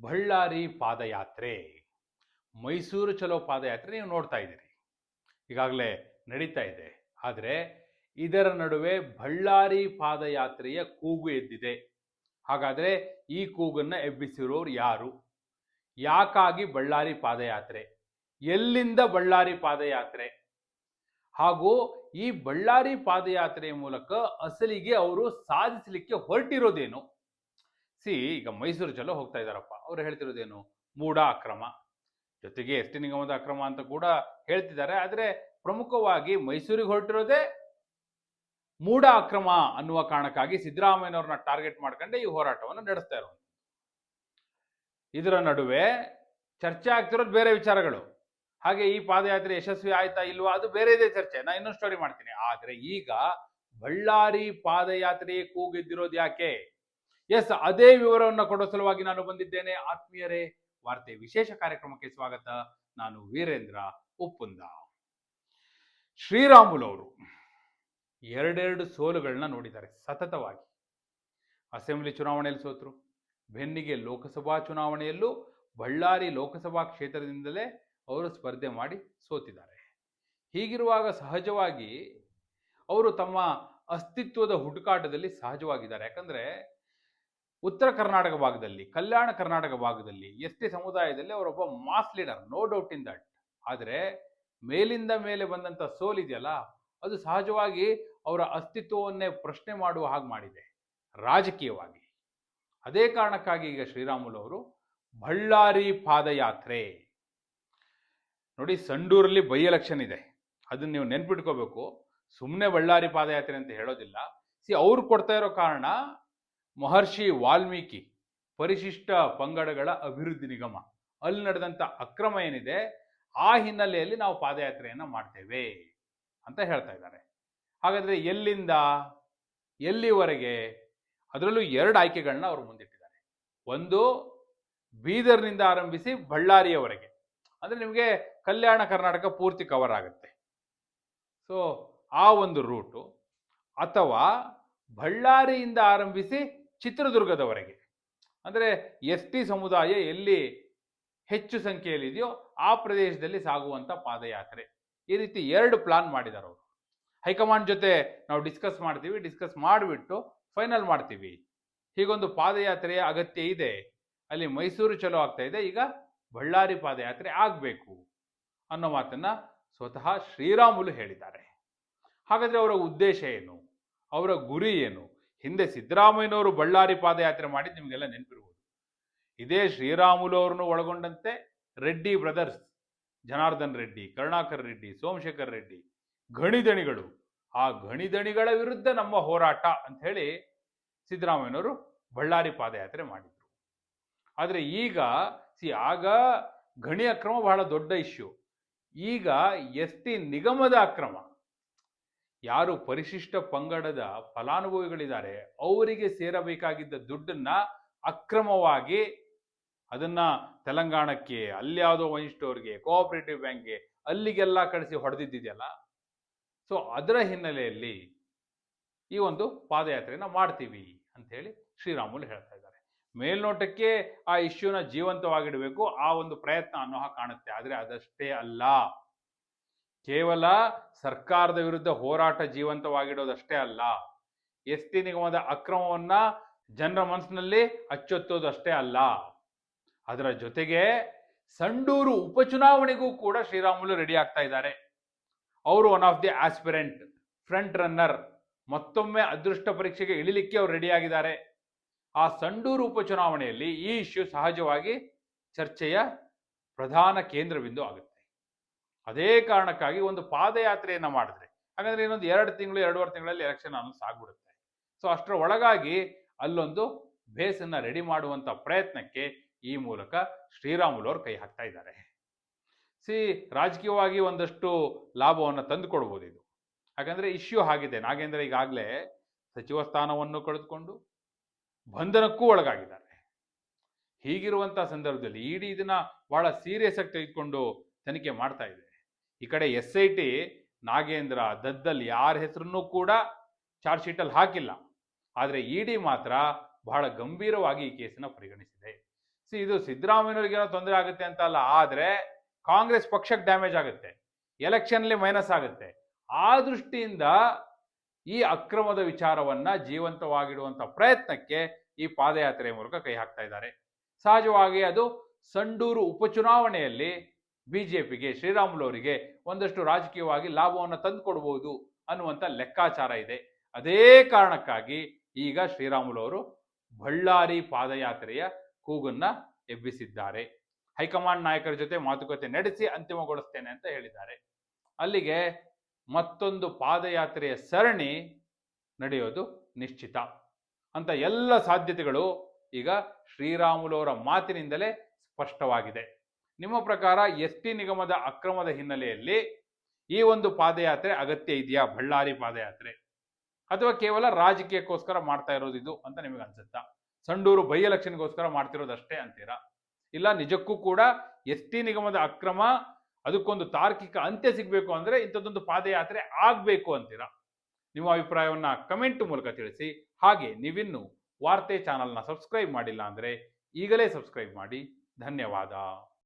ಬಳ್ಳಾರಿ ಪಾದಯಾತ್ರೆ. ಮೈಸೂರು ಚಲೋ ಪಾದಯಾತ್ರೆ ನೀವು ನೋಡ್ತಾ ಇದ್ದೀರಿ. ಈಗಾಗಲೇ ನಡೀತಾ ಇದೆ. ಆದರೆ ಇದರ ನಡುವೆ ಬಳ್ಳಾರಿ ಪಾದಯಾತ್ರೆಯ ಕೂಗು ಎದ್ದಿದೆ. ಹಾಗಾದರೆ ಈ ಕೂಗನ್ನು ಎಬ್ಬಿಸಿರೋರು ಯಾರು? ಯಾಕಾಗಿ ಬಳ್ಳಾರಿ ಪಾದಯಾತ್ರೆ? ಎಲ್ಲಿಂದ ಬಳ್ಳಾರಿ ಪಾದಯಾತ್ರೆ? ಹಾಗೂ ಈ ಬಳ್ಳಾರಿ ಪಾದಯಾತ್ರೆಯ ಮೂಲಕ ಅಸಲಿಗೆ ಅವರು ಸಾಧಿಸಲಿಕ್ಕೆ ಹೊರಟಿರೋದೇನು? ಸಿ, ಈಗ ಮೈಸೂರು ಜಲ ಹೋಗ್ತಾ ಇದ್ದಾರಪ್ಪ. ಅವ್ರು ಹೇಳ್ತಿರೋದೇನು? ಮೂಢ ಅಕ್ರಮ. ಜೊತೆಗೆ ಎಸ್ ಟಿ ನಿಗಮದ ಅಕ್ರಮ ಅಂತ ಕೂಡ ಹೇಳ್ತಿದ್ದಾರೆ. ಆದರೆ ಪ್ರಮುಖವಾಗಿ ಮೈಸೂರಿಗೆ ಹೊರಟಿರೋದೇ ಮೂಢ ಅಕ್ರಮ ಅನ್ನುವ ಕಾರಣಕ್ಕಾಗಿ ಸಿದ್ದರಾಮಯ್ಯನವ್ರನ್ನ ಟಾರ್ಗೆಟ್ ಮಾಡ್ಕೊಂಡೆ ಈ ಹೋರಾಟವನ್ನು ನಡೆಸ್ತಾ ಇರೋದು. ಇದರ ನಡುವೆ ಚರ್ಚೆ ಆಗ್ತಿರೋದು ಬೇರೆ ವಿಚಾರಗಳು. ಹಾಗೆ ಈ ಪಾದಯಾತ್ರೆ ಯಶಸ್ವಿ ಆಯ್ತಾ ಇಲ್ವಾ ಅದು ಬೇರೆ ಇದೆ ಚರ್ಚೆ. ನಾ ಇನ್ನೊಂದು ಸ್ಟೋರಿ ಮಾಡ್ತೀನಿ. ಆದ್ರೆ ಈಗ ಬಳ್ಳಾರಿ ಪಾದಯಾತ್ರೆ ಕೂಗಿದ್ದಿರೋದು ಯಾಕೆ? ಎಸ್, ಅದೇ ವಿವರವನ್ನು ಕೊಡೋ ಸಲುವಾಗಿ ನಾನು ಬಂದಿದ್ದೇನೆ. ಆತ್ಮೀಯರೇ, ವಾರ್ತೆ ವಿಶೇಷ ಕಾರ್ಯಕ್ರಮಕ್ಕೆ ಸ್ವಾಗತ. ನಾನು ವೀರೇಂದ್ರ ಉಪ್ಪುಂದ. ಶ್ರೀರಾಮುಲು ಅವರು ಎರಡೆರಡು ಸೋಲುಗಳನ್ನ ನೋಡಿದ್ದಾರೆ, ಸತತವಾಗಿ. ಅಸೆಂಬ್ಲಿ ಚುನಾವಣೆಯಲ್ಲಿ ಸೋತರು, ಬೆನ್ನಿಗೆ ಲೋಕಸಭಾ ಚುನಾವಣೆಯಲ್ಲೂ ಬಳ್ಳಾರಿ ಲೋಕಸಭಾ ಕ್ಷೇತ್ರದಿಂದಲೇ ಅವರು ಸ್ಪರ್ಧೆ ಮಾಡಿ ಸೋತಿದ್ದಾರೆ. ಹೀಗಿರುವಾಗ ಸಹಜವಾಗಿ ಅವರು ತಮ್ಮ ಅಸ್ತಿತ್ವದ ಹುಡುಕಾಟದಲ್ಲಿ ಸಹಜವಾಗಿದ್ದಾರೆ. ಯಾಕಂದ್ರೆ ಉತ್ತರ ಕರ್ನಾಟಕ ಭಾಗದಲ್ಲಿ, ಕಲ್ಯಾಣ ಕರ್ನಾಟಕ ಭಾಗದಲ್ಲಿ, ಎಸ್ ಟಿ ಸಮುದಾಯದಲ್ಲಿ ಅವರೊಬ್ಬ mass leader no doubt in that ಆದರೆ, ಮೇಲಿಂದ ಮೇಲೆ ಬಂದಂಥ ಸೋಲಿದೆಯಲ್ಲ ಅದು ಸಹಜವಾಗಿ ಅವರ ಅಸ್ತಿತ್ವವನ್ನೇ ಪ್ರಶ್ನೆ ಮಾಡುವ ಹಾಗೆ ಮಾಡಿದೆ, ರಾಜಕೀಯವಾಗಿ. ಅದೇ ಕಾರಣಕ್ಕಾಗಿ ಈಗ ಶ್ರೀರಾಮುಲು ಅವರು, ಬಳ್ಳಾರಿ ಪಾದಯಾತ್ರೆ. ನೋಡಿ, ಸಂಡೂರಲ್ಲಿ ಬೈ ಎಲೆಕ್ಷನ್ ಇದೆ. ಅದನ್ನ ನೀವು ನೆನ್ಪಿಟ್ಕೋಬೇಕು. ಸುಮ್ಮನೆ ಬಳ್ಳಾರಿ ಪಾದಯಾತ್ರೆ ಅಂತ ಹೇಳೋದಿಲ್ಲ. ಸಿ ಅವ್ರು ಕೊಡ್ತಾ ಇರೋ ಕಾರಣ ಮಹರ್ಷಿ ವಾಲ್ಮೀಕಿ ಪರಿಶಿಷ್ಟ ಪಂಗಡಗಳ ಅಭಿವೃದ್ಧಿ ನಿಗಮ. ಅಲ್ಲಿ ನಡೆದಂಥ ಅಕ್ರಮ ಏನಿದೆ, ಆ ಹಿನ್ನೆಲೆಯಲ್ಲಿ ನಾವು ಪಾದಯಾತ್ರೆಯನ್ನು ಮಾಡ್ತೇವೆ ಅಂತ ಹೇಳ್ತಾ ಇದ್ದಾರೆ. ಹಾಗಾದರೆ ಎಲ್ಲಿಂದ, ಎಲ್ಲಿವರೆಗೆ ಅದರಲ್ಲೂ ಎರಡು ಆಯ್ಕೆಗಳನ್ನ ಅವರು ಮುಂದಿಟ್ಟಿದ್ದಾರೆ. ಒಂದು, ಬೀದರ್ನಿಂದ ಆರಂಭಿಸಿ ಬಳ್ಳಾರಿಯವರೆಗೆ. ಅಂದರೆ ನಿಮಗೆ ಕಲ್ಯಾಣ ಕರ್ನಾಟಕ ಪೂರ್ತಿ ಕವರ್ ಆಗುತ್ತೆ. ಸೊ ಆ ಒಂದು ರೂಟು ಅಥವಾ ಬಳ್ಳಾರಿಯಿಂದ ಆರಂಭಿಸಿ ಚಿತ್ರದುರ್ಗದವರೆಗೆ. ಅಂದರೆ ಎಸ್ ಟಿ ಸಮುದಾಯ ಎಲ್ಲಿ ಹೆಚ್ಚು ಸಂಖ್ಯೆಯಲ್ಲಿದೆಯೋ ಆ ಪ್ರದೇಶದಲ್ಲಿ ಸಾಗುವಂಥ ಪಾದಯಾತ್ರೆ. ಈ ರೀತಿ ಎರಡು ಪ್ಲಾನ್ ಮಾಡಿದ್ದಾರೆ ಅವರು. ಹೈಕಮಾಂಡ್ ಜೊತೆ ನಾವು ಡಿಸ್ಕಸ್ ಮಾಡ್ತೀವಿ ಡಿಸ್ಕಸ್ ಮಾಡಿಬಿಟ್ಟು ಫೈನಲ್ ಮಾಡ್ತೀವಿ. ಹೀಗೊಂದು ಪಾದಯಾತ್ರೆಯ ಅಗತ್ಯ ಇದೆ. ಅಲ್ಲಿ ಮೈಸೂರು ಚಲೋ ಆಗ್ತಾ ಇದೆ, ಈಗ ಬಳ್ಳಾರಿ ಪಾದಯಾತ್ರೆ ಆಗಬೇಕು ಅನ್ನೋ ಮಾತನ್ನ ಸ್ವತಃ ಶ್ರೀರಾಮುಲು ಹೇಳಿದ್ದಾರೆ. ಹಾಗಾದ್ರೆ ಅವರ ಉದ್ದೇಶ ಏನು? ಅವರ ಗುರಿ ಏನು? ಹಿಂದೆ ಸಿದ್ದರಾಮಯ್ಯನವರು ಬಳ್ಳಾರಿ ಪಾದಯಾತ್ರೆ ಮಾಡಿ ನಿಮಗೆಲ್ಲ ನೆನಪಿರ್ಬೋದು. ಇದೇ ಶ್ರೀರಾಮುಲು ಅವರನ್ನು ಒಳಗೊಂಡಂತೆ ರೆಡ್ಡಿ ಬ್ರದರ್ಸ್, ಜನಾರ್ದನ್ ರೆಡ್ಡಿ, ಕರುಣಾಕರ್ ರೆಡ್ಡಿ, ಸೋಮಶೇಖರ್ ರೆಡ್ಡಿ ಗಣಿದಣಿಗಳು ಆ ಗಣಿದಣಿಗಳ ವಿರುದ್ಧ ನಮ್ಮ ಹೋರಾಟ ಅಂತ ಹೇಳಿ ಸಿದ್ದರಾಮಯ್ಯನವರು ಬಳ್ಳಾರಿ ಪಾದಯಾತ್ರೆ ಮಾಡಿದ್ರು. ಆದರೆ ಈಗ ಸಿ ಆಗ ಗಣಿ ಅಕ್ರಮ ಬಹಳ ದೊಡ್ಡ ಇಶ್ಯೂ ಈಗ ಎಸ್ ಟಿ ನಿಗಮದ ಅಕ್ರಮ. ಯಾರು ಪರಿಶಿಷ್ಟ ಪಂಗಡದ ಫಲಾನುಭವಿಗಳಿದ್ದಾರೆ, ಅವರಿಗೆ ಸೇರಬೇಕಾಗಿದ್ದ ದುಡ್ಡನ್ನ ಅಕ್ರಮವಾಗಿ ಅದನ್ನ ತೆಲಂಗಾಣಕ್ಕೆ, ಅಲ್ಲಿ ಯಾವುದೋ ಸ್ಟೋರ್ಗೆ ಕೋಆಪರೇಟಿವ್ ಬ್ಯಾಂಕ್ಗೆ ಅಲ್ಲಿಗೆಲ್ಲ ಕಳಿಸಿ ಹೊಡೆದಿದ್ದಿದೆಯಲ್ಲ? ಸೊ ಅದರ ಹಿನ್ನೆಲೆಯಲ್ಲಿ ಈ ಒಂದು ಪಾದಯಾತ್ರೆಯನ್ನು ಮಾಡ್ತೀವಿ ಅಂತ ಹೇಳಿ ಶ್ರೀರಾಮುಲು ಹೇಳ್ತಾ ಇದ್ದಾರೆ. ಮೇಲ್ನೋಟಕ್ಕೆ ಆ ಇಶ್ಯೂನ ಜೀವಂತವಾಗಿಡಬೇಕು, ಆ ಒಂದು ಪ್ರಯತ್ನ ಅನ್ನೋ ಕಾಣುತ್ತೆ. ಆದರೆ ಅದಷ್ಟೇ ಅಲ್ಲ. ಕೇವಲ ಸರ್ಕಾರದ ವಿರುದ್ಧ ಹೋರಾಟ ಜೀವಂತವಾಗಿಡೋದಷ್ಟೇ ಅಲ್ಲ, ಎಸ್ ಟಿ ನಿಗಮದ ಅಕ್ರಮವನ್ನ ಜನರ ಮನಸ್ಸಿನಲ್ಲಿ ಅಚ್ಚೊತ್ತೋದಷ್ಟೇ ಅಲ್ಲ. ಅದರ ಜೊತೆಗೆ ಸಂಡೂರು ಉಪಚುನಾವಣೆಗೂ ಕೂಡ ಶ್ರೀರಾಮುಲು ರೆಡಿ ಆಗ್ತಾ ಇದ್ದಾರೆ. ಅವರು one of the aspirant front runner ಮತ್ತೊಮ್ಮೆ ಅದೃಷ್ಟ ಪರೀಕ್ಷೆಗೆ ಇಳಿಲಿಕ್ಕೆ ಅವರು ರೆಡಿ ಆಗಿದ್ದಾರೆ. ಆ ಸಂಡೂರು ಉಪಚುನಾವಣೆಯಲ್ಲಿ ಈ ಇಶ್ಯೂ ಸಹಜವಾಗಿ ಚರ್ಚೆಯ ಪ್ರಧಾನ ಕೇಂದ್ರ ಬಿಂದು ಆಗುತ್ತೆ. ಅದೇ ಕಾರಣಕ್ಕಾಗಿ ಒಂದು ಪಾದಯಾತ್ರೆಯನ್ನು ಮಾಡಿದ್ರೆ. ಹಾಗಾದ್ರೆ ಇನ್ನೊಂದು ಎರಡು ತಿಂಗಳು, ಎರಡೂವರೆ ತಿಂಗಳಲ್ಲಿ ಎಲೆಕ್ಷನ್ ಅನೌನ್ಸ್ ಆಗ್ಬಿಡುತ್ತೆ ಸೊ ಅಷ್ಟರ ಒಳಗಾಗಿ ಅಲ್ಲೊಂದು ಬೇಸನ್ನ ರೆಡಿ ಮಾಡುವಂತ ಪ್ರಯತ್ನಕ್ಕೆ ಈ ಮೂಲಕ ಶ್ರೀರಾಮುಲು ಅವರು ಕೈ ಹಾಕ್ತಾ ಇದ್ದಾರೆ. ಸಿ ರಾಜಕೀಯವಾಗಿ ಒಂದಷ್ಟು ಲಾಭವನ್ನು ತಂದುಕೊಡ್ಬೋದು ಇದು. ಯಾಕಂದ್ರೆ ಇಶ್ಯೂ ಆಗಿದೆ. ನಾಗೇಂದ್ರ ಈಗಾಗಲೇ ಸಚಿವ ಸ್ಥಾನವನ್ನು ಕಳೆದುಕೊಂಡು ಬಂಧನಕ್ಕೂ ಒಳಗಾಗಿದ್ದಾರೆ. ಹೀಗಿರುವಂಥ ಸಂದರ್ಭದಲ್ಲಿ ಇಡೀ ಇದನ್ನ ಬಹಳ ಸೀರಿಯಸ್ ಆಗಿ ತೆಗೆದುಕೊಂಡು ತನಿಖೆ ಮಾಡ್ತಾ ಇದೆ. ಈ ಕಡೆ S I T Nagendra Daddal ಯಾರ ಹೆಸರನ್ನೂ ಕೂಡ ಚಾರ್ಜ್ ಶೀಟಲ್ಲಿ ಹಾಕಿಲ್ಲ. ಆದರೆ ಇಡಿ ಮಾತ್ರ ಬಹಳ ಗಂಭೀರವಾಗಿ ಈ ಕೇಸನ್ನ ಪರಿಗಣಿಸಿದೆ. ಸಿ, ಇದು ಸಿದ್ದರಾಮಯ್ಯವ್ರಿಗೇನೋ ತೊಂದರೆ ಆಗುತ್ತೆ ಅಂತ ಅಲ್ಲ, ಆದರೆ ಕಾಂಗ್ರೆಸ್ ಪಕ್ಷಕ್ಕೆ ಡ್ಯಾಮೇಜ್ ಆಗುತ್ತೆ. ಎಲೆಕ್ಷನ್ಲಿ ಮೈನಸ್ ಆಗುತ್ತೆ. ಆ ದೃಷ್ಟಿಯಿಂದ ಈ ಅಕ್ರಮದ ವಿಚಾರವನ್ನ ಜೀವಂತವಾಗಿಡುವಂತ ಪ್ರಯತ್ನಕ್ಕೆ ಈ ಪಾದಯಾತ್ರೆ ಮೂಲಕ ಕೈ ಹಾಕ್ತಾ ಇದ್ದಾರೆ. ಸಹಜವಾಗಿ ಅದು ಸಂಡೂರು ಉಪಚುನಾವಣೆಯಲ್ಲಿ ಬಿಜೆಪಿಗೆ ಶ್ರೀರಾಮುಲು ಅವರಿಗೆ ಒಂದಷ್ಟು ರಾಜಕೀಯವಾಗಿ ಲಾಭವನ್ನು ತಂದುಕೊಡ್ಬೋದು ಅನ್ನುವಂಥ ಲೆಕ್ಕಾಚಾರ ಇದೆ. ಅದೇ ಕಾರಣಕ್ಕಾಗಿ ಈಗ ಶ್ರೀರಾಮುಲು ಬಳ್ಳಾರಿ ಪಾದಯಾತ್ರೆಯ ಕೂಗನ್ನ ಎಬ್ಬಿಸಿದ್ದಾರೆ. ಹೈಕಮಾಂಡ್ ನಾಯಕರ ಜೊತೆ ಮಾತುಕತೆ ನಡೆಸಿ ಅಂತಿಮಗೊಳಿಸ್ತೇನೆ ಅಂತ ಹೇಳಿದ್ದಾರೆ. ಅಲ್ಲಿಗೆ ಮತ್ತೊಂದು ಪಾದಯಾತ್ರೆಯ ಸರಣಿ ನಡೆಯೋದು ನಿಶ್ಚಿತ. ಅಂತ ಎಲ್ಲ ಸಾಧ್ಯತೆಗಳು ಈಗ ಶ್ರೀರಾಮುಲು ಅವರ ಮಾತಿನಿಂದಲೇ ಸ್ಪಷ್ಟವಾಗಿದೆ. ನಿಮ್ಮ ಪ್ರಕಾರ ಎಸ್ ಟಿ ನಿಗಮದ ಅಕ್ರಮದ ಹಿನ್ನೆಲೆಯಲ್ಲಿ ಈ ಒಂದು ಪಾದಯಾತ್ರೆ ಅಗತ್ಯ ಇದೆಯಾ? ಬಳ್ಳಾರಿ ಪಾದಯಾತ್ರೆ. ಅಥವಾ ಕೇವಲ ರಾಜಕೀಯಕ್ಕೋಸ್ಕರ ಮಾಡ್ತಾ ಇದು ಅಂತ ನಿಮಗೆ ಅನ್ಸುತ್ತಾ? ಸಂಡೂರು ಬೈ ಎಲೆಕ್ಷನ್ಗೋಸ್ಕರ ಮಾಡ್ತಿರೋದಷ್ಟೇ ಅಂತೀರಾ? ಇಲ್ಲ ನಿಜಕ್ಕೂ ಕೂಡ ಎಸ್ ಟಿ ನಿಗಮದ ಅಕ್ರಮ, ಅದಕ್ಕೊಂದು ತಾರ್ಕಿಕ ಅಂತ್ಯ ಸಿಗಬೇಕು ಅಂದ್ರೆ ಇಂಥದ್ದೊಂದು ಪಾದಯಾತ್ರೆ ಆಗಬೇಕು ಅಂತೀರಾ? ನಿಮ್ಮ ಅಭಿಪ್ರಾಯವನ್ನು ಕಮೆಂಟ್ ಮೂಲಕ ತಿಳಿಸಿ. ಹಾಗೆ ನೀವಿನ್ನು ವಾರ್ತೆ ಚಾನಲ್ನ ಸಬ್ಸ್ಕ್ರೈಬ್ ಮಾಡಿಲ್ಲ ಅಂದ್ರೆ ಈಗಲೇ ಸಬ್ಸ್ಕ್ರೈಬ್ ಮಾಡಿ. ಧನ್ಯವಾದ.